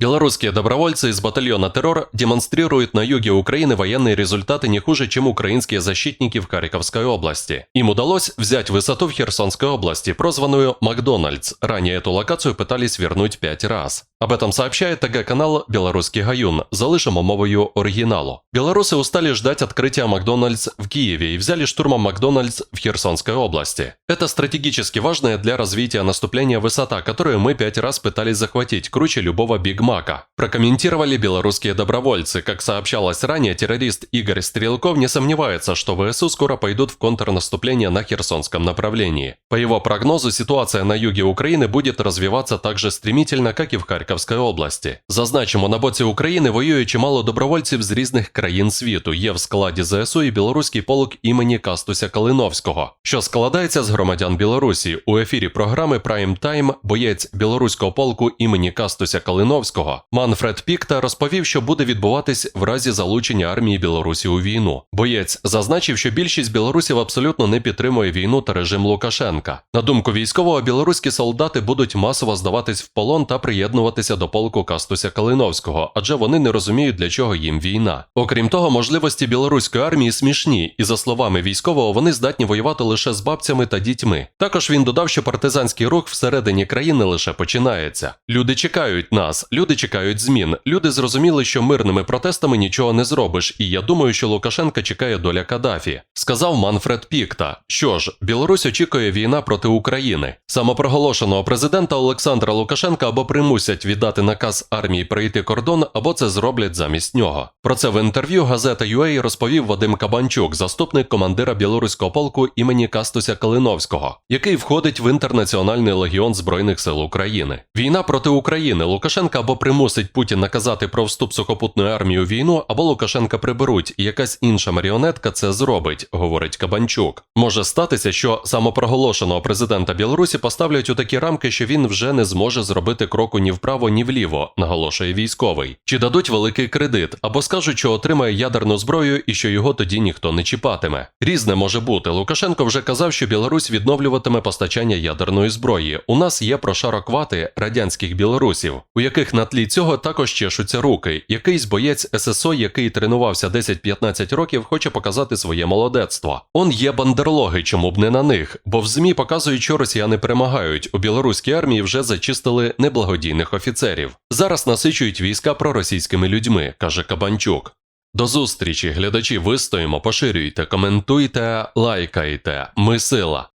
Белорусские добровольцы из батальона «Террор» демонстрируют на юге Украины военные результаты не хуже, чем украинские защитники в Харьковской области. Им удалось взять высоту в Херсонской области, прозванную «Макдональдс». Ранее эту локацию пытались вернуть пять раз. Об этом сообщает ТГ-канал «Белорусский гаюн», залишимо мовою оригиналу. Белорусы устали ждать открытия Макдональдс в Киеве и взяли штурмом Макдональдс в Херсонской области. Это стратегически важная для развития наступления высота, которую мы пять раз пытались захватить, круче любого Биг Мака. Прокомментировали белорусские добровольцы. Как сообщалось ранее, террорист Игорь Стрелков не сомневается, что ВСУ скоро пойдут в контрнаступление на Херсонском направлении. По его прогнозу, ситуация на юге Украины будет развиваться так же стремительно, как и в Харківській області. Зазначимо, на боці України воює чимало добровольців з різних країн світу. Є в складі ЗСУ і білоруський полк імені Кастуся Калиновського, що складається з громадян Білорусі. У ефірі програми Prime Time боєць білоруського полку імені Кастуся Калиновського Манфред Пікта розповів, що буде відбуватись в разі залучення армії Білорусі у війну. Боєць зазначив, що більшість білорусів абсолютно не підтримує війну та режим Лукашенка. На думку військового, білоруські солдати будуть масово здаватись в полон та приєднуватися до полку Кастуся Калиновського, адже вони не розуміють, для чого їм війна. Окрім того, можливості білоруської армії смішні, і за словами військового, вони здатні воювати лише з бабцями та дітьми. Також він додав, що партизанський рух всередині країни лише починається. Люди чекають нас, люди чекають змін. Люди зрозуміли, що мирними протестами нічого не зробиш, і я думаю, що Лукашенка чекає доля Кадафі. Сказав Манфред Пікта. Що ж, Білорусь очікує війна проти України. Самопроголошеного президента Олександра Лукашенка або примусять віддати наказ армії перейти кордон, або це зроблять замість нього. Про це в інтерв'ю газета UA розповів Вадим Кабанчук, заступник командира білоруського полку імені Кастуся Калиновського, який входить в інтернаціональний легіон Збройних сил України. Війна проти України Лукашенка або примусить Путін наказати про вступ сухопутної армії у війну, або Лукашенка приберуть, і якась інша маріонетка це зробить, говорить Кабанчук. Може статися, що самопроголошеного президента Білорусі поставлять у такі рамки, що він вже не зможе зробити кроку ні вправо, ні вліво, наголошує військовий. Чи дадуть великий кредит, або скажуть, що отримає ядерну зброю і що його тоді ніхто не чіпатиме. Різне може бути. Лукашенко вже казав, що Білорусь відновлюватиме постачання ядерної зброї. У нас є прошароквати радянських білорусів, у яких на тлі цього також чешуться руки. Якийсь боєць ССО, який тренувався 10-15 років, хоче показати своє молодецтво. Он є бандерлоги, чому б не на них, бо в ЗМІ показують, що росіяни перемагають. У білоруській армії вже зачистили неблагодійних офіцерів. Зараз насичують війська проросійськими людьми, каже Кабанчук. До зустрічі, глядачі, вистоїмо, поширюйте, коментуйте, лайкайте. Ми сила.